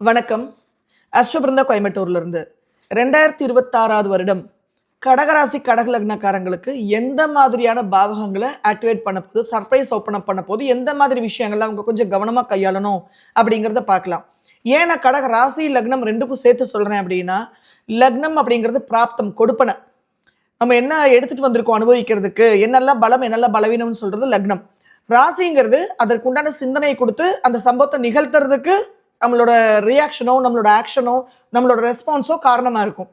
வணக்கம். அஸ்வபிருந்தா கோயம்புத்தூர்லேருந்து. ரெண்டாயிரத்தி இருபத்தாறாவது வருடம். கடகராசி கடக லக்னக்காரங்களுக்கு எந்த மாதிரியான பாவகங்களை ஆக்டிவேட் பண்ண போது சர்ப்ரைஸ் ஓப்பன் அப் பண்ண போது எந்த மாதிரி விஷயங்கள்லாம் அவங்க கொஞ்சம் கவனமாக கையாளணும் அப்படிங்கிறத பார்க்கலாம். ஏன்னா கடக ராசி லக்னம் ரெண்டுக்கும் சேர்த்து சொல்கிறேன் அப்படின்னா லக்னம் அப்படிங்கிறது பிராப்தம் கொடுப்பனை. நம்ம என்ன எடுத்துட்டு வந்திருக்கோம் அனுபவிக்கிறதுக்கு என்னெல்லாம் பலம் என்னெல்லாம் பலவீனம்னு சொல்கிறது லக்னம். ராசிங்கிறது அதற்குண்டான சிந்தனையை கொடுத்து அந்த சம்பவத்தை நிகழ்த்துறதுக்கு நம்மளோட ரியாக்ஷனோ நம்மளோட ஆக்ஷனோ நம்மளோட ரெஸ்பான்ஸோ காரணமாக இருக்கும்.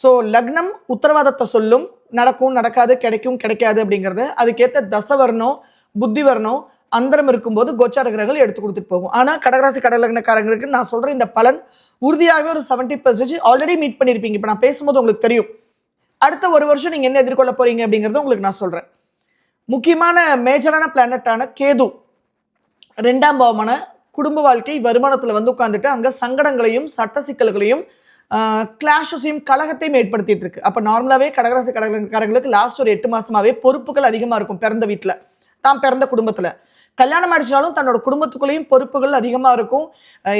ஸோ லக்னம் உத்தரவாதத்தை சொல்லும் நடக்கும் நடக்காது கிடைக்கும் கிடைக்காது அப்படிங்கிறது அதுக்கேற்ற தசவர்ணம் புத்திவர்ணம் புத்தி வரணும் அந்தரம் இருக்கும்போது கோச்சார கிரகங்கள் எடுத்து கொடுத்துட்டு போகும். ஆனால் கடகராசி கடலக்னக்காரங்களுக்கு நான் சொல்கிறேன் இந்த பலன் உறுதியாகவே ஒரு செவன்ட்டி பர்சன்டேஜ் ஆல்ரெடி மீட் பண்ணியிருப்பீங்க இப்போ நான் பேசும்போது உங்களுக்கு தெரியும். அடுத்த ஒரு வருஷம் நீங்கள் என்ன எதிர்கொள்ள போறீங்க அப்படிங்கிறத உங்களுக்கு நான் சொல்கிறேன் முக்கியமான மேஜரான பிளானட்டான கேது ரெண்டாம் பாவமான குடும்ப வாழ்க்கை வருமானத்தில் வந்து உட்காந்துட்டு அங்கே சங்கடங்களையும் சட்ட சிக்கல்களையும் கிளாஷஸையும் கலகத்தையும் ஏற்படுத்திட்டு இருக்கு அப்போ நார்மலாகவே கடகராசி கடகக்காரங்களுக்கு லாஸ்ட் ஒரு எட்டு மாசமாவே பொறுப்புகள் அதிகமாக இருக்கும் பிறந்த வீட்டில் தான் பிறந்த குடும்பத்தில். கல்யாணம் ஆயிடுச்சாலும் தன்னோட குடும்பத்துக்குள்ளேயும் பொறுப்புகள் அதிகமாக இருக்கும்.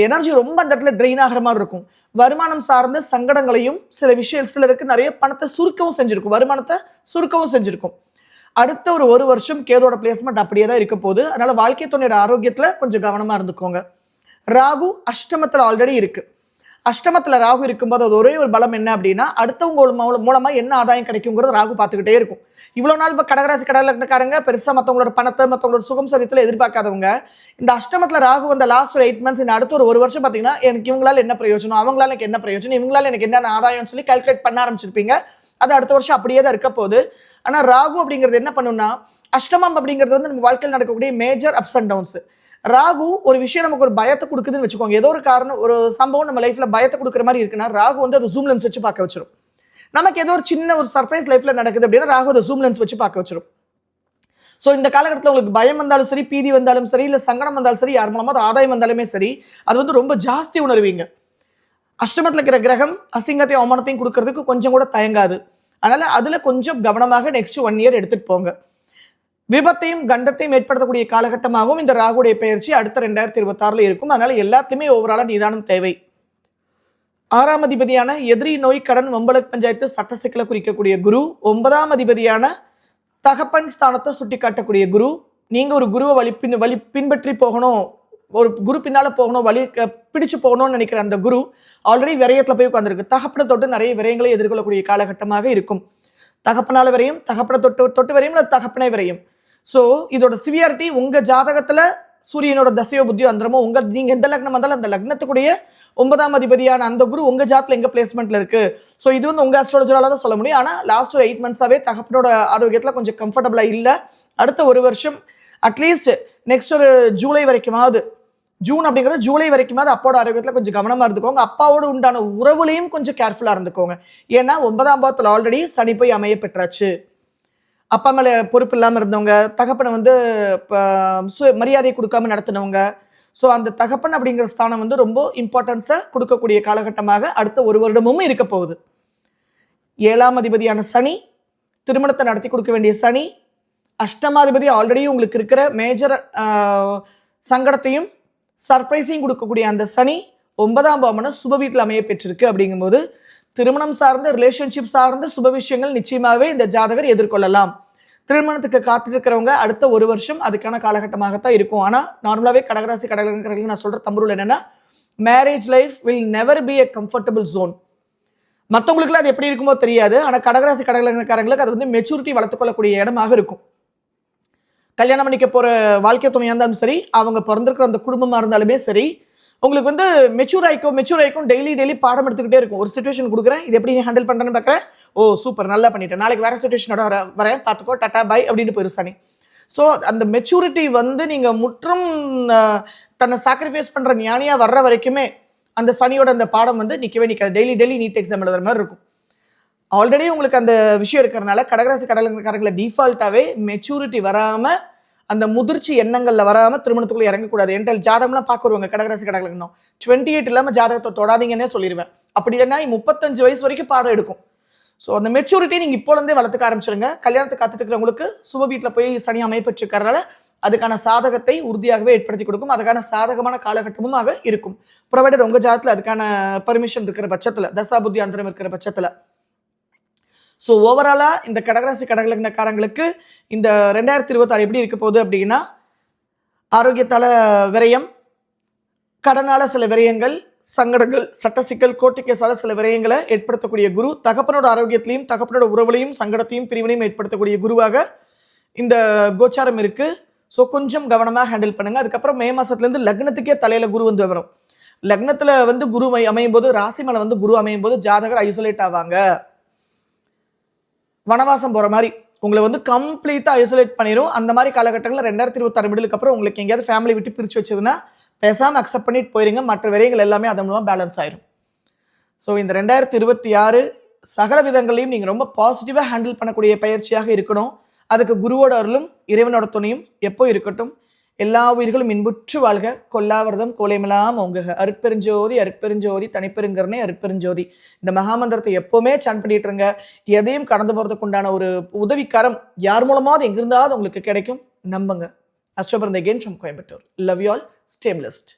எனர்ஜி ரொம்ப அந்த இடத்துல ட்ரெயின் ஆகிற மாதிரி இருக்கும். வருமானம் சார்ந்த சங்கடங்களையும் சில விஷயம் சிலருக்கு நிறைய பணத்தை சுருக்கவும் செஞ்சுருக்கும். வருமானத்தை சுருக்கவும் செஞ்சுருக்கும். அடுத்த ஒரு ஒரு வருஷம் கேதோட பிளேஸ்மெண்ட் அப்படியே தான் இருக்க போகுது. அதனால வாழ்க்கை துணையோட ஆரோக்கியத்துல கொஞ்சம் கவனமா இருந்துக்கோங்க. ராகு அஷ்டமத்துல ஆல்ரெடி இருக்கு. அஷ்டமத்துல ராகு இருக்கும்போது அது ஒரே ஒரு பலம் என்ன அப்படின்னா அடுத்தவங்க மூலமா என்ன ஆதாயம் கிடைக்குங்கிறது ராகு பார்த்துக்கிட்டே இருக்கும். இவ்வளோ நாள் இப்போ கடகராசி கடலக்காரங்க பெருசாக மற்றவங்களோட பணத்தை மற்றவங்களோட சுகம் சரித்தில் எதிர்பார்க்காதவங்க. இந்த அஷ்டமத்தில் ராகு வந்த லாஸ்ட் ஒரு எயிட் மந்த்ஸ் இந்த அடுத்த ஒரு ஒரு வருஷம் பார்த்தீங்கன்னா எனக்கு இவங்களால என்ன பிரயோஜனம்? அவங்களால எனக்கு என்ன பிரயோஜனம்? இவங்களால எனக்கு என்ன ஆதாயம்னு சொல்லி கால்குலேட் பண்ண ஆரம்பிச்சிருப்பீங்க. அது அடுத்த வருஷம் அப்படியே தான் இருக்க போகுது. ஆனால் ராகு அப்படிங்கிறது என்ன பண்ணுன்னா அஷ்டமம் அப்படிங்கிறது வந்து நம்ம வாழ்க்கையில் நடக்கக்கூடிய major ups and downs Rahu ஒரு விஷயம் நமக்கு ஒரு பயத்தை கொடுக்குதுன்னு வச்சுக்கோங்க. ஏதோ ஒரு காரணம் ஒரு சம்பவம் நம்ம லைஃப்ல பயத்தை கொடுக்குற மாதிரி இருக்குன்னா ராகு வந்து அது ஜூம் லென்ஸ் வச்சு பார்க்க வச்சிடும் நமக்கு ஏதோ ஒரு சின்ன ஒரு சர்ப்ரைஸ் லைஃப்ல நடக்குது அப்படின்னா ராகு அதை ஜூம் லென்ஸ் வச்சு பார்க்க வச்சிடும் ஸோ இந்த காலகட்டத்தில் உங்களுக்கு பயம் வந்தாலும் சரி பீதி வந்தாலும் சரி இல்லை சங்கடம் வந்தாலும் சரி யார் மூலமாக அது ஆதாயம் வந்தாலுமே சரி அது வந்து ரொம்ப ஜாஸ்தி உணர்வீங்க. அஷ்டமத்தில் இருக்கிற கிரகம் அசிங்கத்தையும் அவமானத்தையும் கொடுக்கறதுக்கு கொஞ்சம் கூட தயங்காது. அதனால அதுல கொஞ்சம் கவனமாக நெக்ஸ்ட் ஒன் இயர் எடுத்துட்டு போங்க. விபத்தையும் கண்டத்தையும் ஏற்படுத்தக்கூடிய காலகட்டமாகவும் இந்த ராகுடைய பயிற்சி அடுத்த ரெண்டாயிரத்தி இருபத்தாறுல இருக்கும். அதனால எல்லாத்தையுமே ஓவராலா நிதானம் தேவை. ஆறாம் அதிபதியான எதிரி நோய் கடன் ஒன்பலக் பஞ்சாயத்து சட்ட சிக்கலை குறிக்கக்கூடிய குரு. ஒன்பதாம் அதிபதியான தகப்பன் ஸ்தானத்தை சுட்டி காட்டக்கூடிய குரு. நீங்க ஒரு குருவை வழி பின் வழி பின்பற்றி போகணும். ஒரு குரு பின்னால் போகணும் வழி பிடிச்சு போகணும்னு நினைக்கிற அந்த குரு ஆல்ரெடி விரயத்தில் போய் உட்காந்துருக்கு தகப்பனை தொட்டு நிறைய விரயங்களை எதிர்கொள்ளக்கூடிய காலகட்டமாக இருக்கும். தகப்பனால வரையும் தகப்பனை தொட்டு தொட்டு வரையும் இல்லை தகப்பனை வரையும். ஸோ இதோட சிவியாரிட்டி உங்கள் ஜாதகத்தில் சூரியனோட தசையோ புத்தியோ அந்தரமோ உங்கள் நீங்கள் எந்த லக்னம் வந்தாலும் அந்த லக்னத்துக்குடைய ஒன்பதாம் அதிபதியான அந்த குரு உங்கள் ஜாத்தில் எங்கள் பிளேஸ்மெண்ட்டில் இருக்குது ஸோ இது வந்து உங்கள் அஸ்ட்ராலஜரால் தான் சொல்ல முடியும். ஆனால் லாஸ்ட் ஒரு எயிட் மந்த்ஸாகவே தகப்பனோட ஆரோக்கியத்தில் கொஞ்சம் கம்ஃபர்டபுளாக இல்லை. அடுத்த ஒரு வருஷம் அட்லீஸ்ட் நெக்ஸ்ட் ஒரு ஜூலை வரைக்குமாவது ஜூன் அப்படிங்கிறது ஜூலை வரைக்குமாவது அப்பாவோட ஆரோக்கியத்தில் கொஞ்சம் கவனமாக இருந்துக்கோங்க. அப்பாவோட உண்டான உறவுலையும் கொஞ்சம் கேர்ஃபுல்லாக இருந்துக்கோங்க. ஏன்னா ஒன்பதாம் பாவத்தில் ஆல்ரெடி சனி போய் அமைய பெற்றாச்சு. அப்பா மேலே பொறுப்பு இல்லாமல் இருந்தவங்க தகப்பனை வந்து சு- மரியாதை கொடுக்காம நடத்தினவங்க. ஸோ அந்த தகப்பன் அப்படிங்கிற ஸ்தானம் வந்து ரொம்ப இம்பார்ட்டன்ஸை கொடுக்கக்கூடிய காலகட்டமாக அடுத்த ஒரு வருடமும் இருக்க போகுது. ஏழாம் அதிபதியான சனி திருமணத்தை நடத்தி கொடுக்க வேண்டிய சனி அஷ்டமாதிபதி ஆல்ரெடி உங்களுக்கு இருக்கிற மேஜர் சங்கடத்தையும் சர்ப்ரைஸையும் கொடுக்கக்கூடிய அந்த சனி ஒன்பதாம் பாவமான சுப வீட்டில் அமைய பெற்றிருக்கு அப்படிங்கும்போது திருமணம் சார்ந்த ரிலேஷன்ஷிப் சார்ந்த சுப விஷயங்கள் நிச்சயமாகவே இந்த ஜாதகர் எதிர்கொள்ளலாம். திருமணத்துக்கு காத்திருக்கிறவங்க அடுத்த ஒரு வருஷம் அதுக்கான காலகட்டமாகத்தான் இருக்கும். ஆனால் நார்மலாகவே கடகராசி கடகரங்களுக்கு நான் சொல்கிற தம்புருள் என்னென்னா marriage life will never be a comfortable zone மற்றவங்களுக்குலாம் அது எப்படி இருக்குமோ தெரியாது. ஆனால் கடகராசி கடகரக்காரங்களுக்கு அது வந்து மெச்சூரிட்டி வளர்த்துக்கொள்ளக்கூடிய இடமாக இருக்கும். கல்யாணம் பண்ணிக்க போகிற வாழ்க்கை துணையாக இருந்தாலும் சரி அவங்க பிறந்திருக்கிற அந்த குடும்பமாக இருந்தாலுமே சரி உங்களுக்கு வந்து மெச்சூர் ஆகிக்கும் மெச்சூர் ஆகிக்கும் டெய்லி டெய்லி பாடம் எடுத்துக்கிட்டே இருக்கும். ஒரு சுச்சுவேஷன் கொடுக்குறேன் இது எப்படி ஹேண்டில் பண்ணுறேன்னு பார்க்குறேன். ஓ சூப்பர் நல்லா பண்ணிட்டேன். நாளைக்கு வேறு சுச்சுவேஷனோட வர வரேன் பார்த்துக்கோ டாட்டா பை அப்படின்னு போயிரும் சனி. ஸோ அந்த மெச்சூரிட்டி வந்து நீங்கள் முற்றும் தன்னை சாக்ரிஃபைஸ் பண்ணுற ஞானியாக வர்ற வரைக்குமே அந்த சனியோட அந்த பாடம் வந்து நிற்கவே நிற்காது டெய்லி டெய்லி நீட் எக்ஸாம் எழுதுற மாதிரி இருக்கும். ஆல்ரெடி உங்களுக்கு அந்த விஷயம் இருக்கிறனால கடகராசி கடலக்காரங்களை டிஃபால்ட்டாகவே மெச்சூரிட்டி வராமல் அந்த முதிர்ச்சி எண்ணங்களில் வராமல் திருமணத்துக்குள்ளே இறங்கக்கூடாது. என்கிட்ட ஜாதகம்லாம் பார்க்க வருவாங்க கடகராசி கடகலக்கணும் டுவெண்ட்டி எயிட் இல்லாமல் ஜாதகத்தை தொடாதீங்கன்னே சொல்லிடுவேன் அப்படி இல்லைன்னா முப்பத்தஞ்சு வயசு வரைக்கும் பாடம் எடுக்கும். ஸோ அந்த மெச்சூரிட்டி நீங்கள் இப்போலேருந்தே வளர்த்துக்க ஆரம்பிச்சிருங்க. கல்யாணத்தை காத்துட்டு இருக்கிறவங்களுக்கு சுப வீட்டில் போய் சனி அமைப்பெற்றிருக்கறனால அதுக்கான சாதகத்தை உறுதியாகவே ஏற்படுத்தி கொடுக்கும். அதுக்கான சாதகமான காலகட்டமும் ஆக இருக்கும். ப்ரொவைடர் உங்க ஜாதத்தில் அதுக்கான பர்மிஷன் இருக்கிற பட்சத்தில் தசா புத்தி அந்தரம் இருக்கிற பட்சத்தில். ஸோ ஓவராலாக இந்த கடகராசி கடகலக்னக்காரங்களுக்கு இந்த ரெண்டாயிரத்தி இருபத்தாறு எப்படி இருக்க போகுது அப்படின்னா ஆரோக்கியத்தால விரயம் கடனால சில விரயங்கள் சங்கடங்கள் சட்ட சிக்கல் கோர்ட்டு கேஸால சில விரயங்களை ஏற்படுத்தக்கூடிய குரு தகப்பனோட ஆரோக்கியத்திலையும் தகப்பனோட உறவுலையும் சங்கடத்தையும் பிரிவினையும் ஏற்படுத்தக்கூடிய குருவாக இந்த கோச்சாரம் இருக்கு. ஸோ கொஞ்சம் கவனமாக ஹேண்டில் பண்ணுங்க. அதுக்கப்புறம் மே மாசத்துலேருந்து லக்னத்துக்கே தலையில குரு வந்து வரும். லக்னத்துல வந்து குரு அமையும் போது ராசி மேல வந்து குரு அமையும் போது ஜாதகர் ஐசோலேட் ஆவாங்க. வனவாசம் போற மாதிரி. உங்களை வந்து கம்ப்ளீட்டா ஐசோலேட் பண்ணிடும் அந்த மாதிரி காலகட்டங்களில் ரெண்டாயிரத்தி இருபத்தாறு மிடலுக்கு அப்புறம் உங்களுக்கு எங்கேயாவது ஃபேமிலி விட்டு பிரிச்சு வச்சதுன்னா பேசாம அக்செப்ட் பண்ணிட்டு போயிருங்க. மற்ற விரயங்கள் எல்லாமே அதன் மூலமா பேலன்ஸ் ஆயிரும். ஸோ இந்த ரெண்டாயிரத்தி இருபத்தி ஆறு சகல விதங்களையும் நீங்க ரொம்ப பாசிட்டிவா ஹேண்டில் பண்ணக்கூடிய பயிற்சியாக இருக்கணும். அதுக்கு குருவோட அருளும் இறைவனோட துணையும் எப்போ இருக்கட்டும். எல்லா உயிர்களும் இன்புற்று வாழ்க. கொல்லாவிரதம் கோலைமெல்லாம் ஓங்குக. அருட்பெருஞ்சோதி அருட்பெருஞ்சோதி தனிப்பெருங்கிறனே அருட்பெருஞ்சோதி. இந்த மகாமந்திரத்தை எப்பவுமே சான் பண்ணிட்டு இருங்க எதையும் கடந்து போறதுக்கு உண்டான ஒரு உதவிக்காரம் யார் மூலமாவது எங்கிருந்தாவது உங்களுக்கு கிடைக்கும். நம்புங்க. அஸ்டோபரந்த can from Coimbatore. Love you all ஸ்டேபிளிஸ்ட்